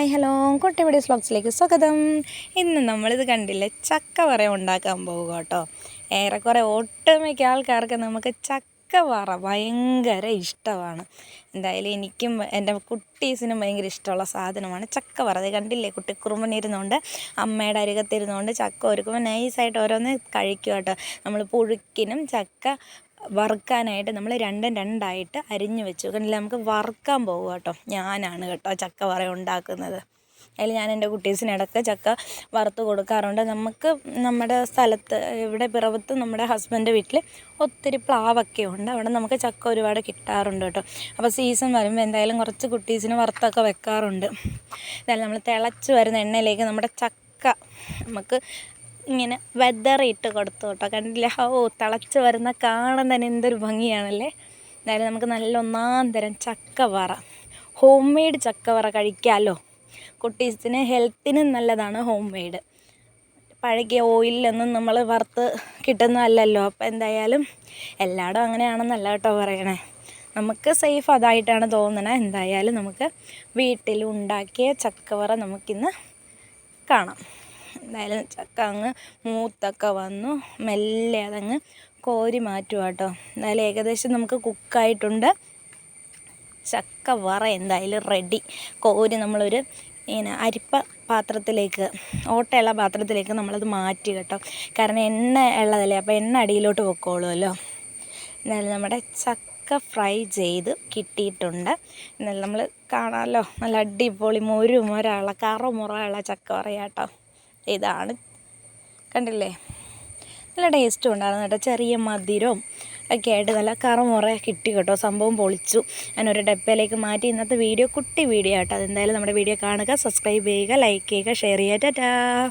Hi hello. Videos സ്ലോക്സിലേക്ക് സ്വാഗതം. ഇന്ന് നമ്മളിത് കണ്ടില്ലേ? ചക്ക വറ ഉണ്ടാക്കാൻ പോകുക കേട്ടോ. ഏറെക്കുറെ ഒട്ടുമിക്ക ആൾക്കാർക്ക് നമുക്ക് ചക്ക വറ ഭയങ്കര ഇഷ്ടമാണ്. എന്തായാലും എനിക്കും എന്റെ കുട്ടീസിനും ഭയങ്കര ഇഷ്ടമുള്ള സാധനമാണ് ചക്ക വറ. അത് കണ്ടില്ലേ? കുട്ടി കുറുമ്പനിരുന്നുകൊണ്ട് അമ്മയുടെ അരികത്തിരുന്നുകൊണ്ട് ചക്ക ഒരുക്കുമ്പോൾ നൈസായിട്ട് ഓരോന്ന് കഴിക്കും കേട്ടോ. നമ്മൾ പുഴുക്കിനും ചക്ക വറുക്കാനായിട്ട് നമ്മൾ രണ്ടും രണ്ടായിട്ട് അരിഞ്ഞു വെച്ചു. കണ്ടില്ല? നമുക്ക് വറുക്കാൻ പോകും കേട്ടോ. ഞാനാണ് കേട്ടോ ചക്ക വറ ഉണ്ടാക്കുന്നത്. അതിൽ ഞാൻ എന്റെ കുട്ടീസിനിടയ്ക്ക് ചക്ക വറുത്ത് കൊടുക്കാറുണ്ട്. നമുക്ക് നമ്മുടെ സ്ഥലത്ത് ഇവിടെ പിറവത്ത് നമ്മുടെ ഹസ്ബൻഡ് വീട്ടിൽ ഒത്തിരി പ്ലാവൊക്കെ ഉണ്ട്. അവിടെ നമുക്ക് ചക്ക ഒരുപാട് കിട്ടാറുണ്ട് കേട്ടോ. അപ്പോൾ സീസൺ വരുമ്പോൾ എന്തായാലും കുറച്ച് കുട്ടീസിന് വറുത്തൊക്കെ വെക്കാറുണ്ട്. എന്തായാലും നമ്മൾ തിളച്ച് വരുന്ന എണ്ണയിലേക്ക് നമ്മുടെ ചക്ക നമുക്ക് ഇങ്ങനെ വെതറിയിട്ട് കൊടുത്തു കേട്ടോ. കണ്ടില്ല? ഓ തിളച്ച് വരുന്ന കാണാൻ തന്നെ എന്തൊരു ഭംഗിയാണല്ലേ? എന്തായാലും നമുക്ക് നല്ല ഒന്നാം തരം ചക്കവറ. ഹോം മെയ്ഡ് ചക്കവറ കഴിക്കാമല്ലോ കുട്ടീസിന് ഹെൽത്തിനും നല്ലതാണ് ഹോം മെയ്ഡ് പഴകിയ ഓയിലൊന്നും നമ്മൾ വറുത്ത് കിട്ടുന്നതല്ലല്ലോ. അപ്പോൾ എന്തായാലും എല്ലായിടും അങ്ങനെയാണെന്നല്ല കേട്ടോ പറയണേ. നമുക്ക് സേഫ് അതായിട്ടാണ് തോന്നുന്നത് എന്തായാലും നമുക്ക് വീട്ടിൽ ഉണ്ടാക്കിയ ചക്കവറ നമുക്കിന്ന് കാണാം. എന്തായാലും ചക്ക അങ്ങ് മൂത്തൊക്കെ വന്നു. മെല്ലെ അതങ്ങ് കോരി മാറ്റുക കേട്ടോ എന്തായാലും ഏകദേശം നമുക്ക് കുക്കായിട്ടുണ്ട്. ചക്ക വറ എന്തായാലും റെഡി കോരി നമ്മളൊരു ഇങ്ങനെ അരിപ്പ പാത്രത്തിലേക്ക് ഓട്ടയുള്ള പാത്രത്തിലേക്ക് നമ്മളത് മാറ്റി കേട്ടോ കാരണം എണ്ണ ഉള്ളതല്ലേ അപ്പോൾ എണ്ണ അടിയിലോട്ട് പൊക്കോളുമല്ലോ എന്നാലും നമ്മുടെ ചക്ക ഫ്രൈ ചെയ്ത് കിട്ടിയിട്ടുണ്ട്. എന്നാലും നമ്മൾ കാണാമല്ലോ നല്ല അടിപൊളി മൊരു മൊരയുള്ള കറ മുറയുള്ള ചക്ക പറയാട്ടോ ഇതാണ്. കണ്ടില്ലേ? നല്ല ടേസ്റ്റും ഉണ്ടായിരുന്നു കേട്ടോ. ചെറിയ മധുരവും ഒക്കെ ആയിട്ട് നല്ല കറമുറ കിട്ടി കേട്ടോ. സംഭവം പൊളിച്ചു. ഞാനൊരു ഡപ്പയിലേക്ക് മാറ്റി. ഇന്നത്തെ വീഡിയോ കുട്ടി വീഡിയോ ആട്ടോ. അതെന്തായാലും നമ്മുടെ വീഡിയോ കാണുക സബ്സ്ക്രൈബ് ചെയ്യുക ലൈക്ക് ചെയ്യുക ഷെയർ ചെയ്യുക. ടാറ്റാ.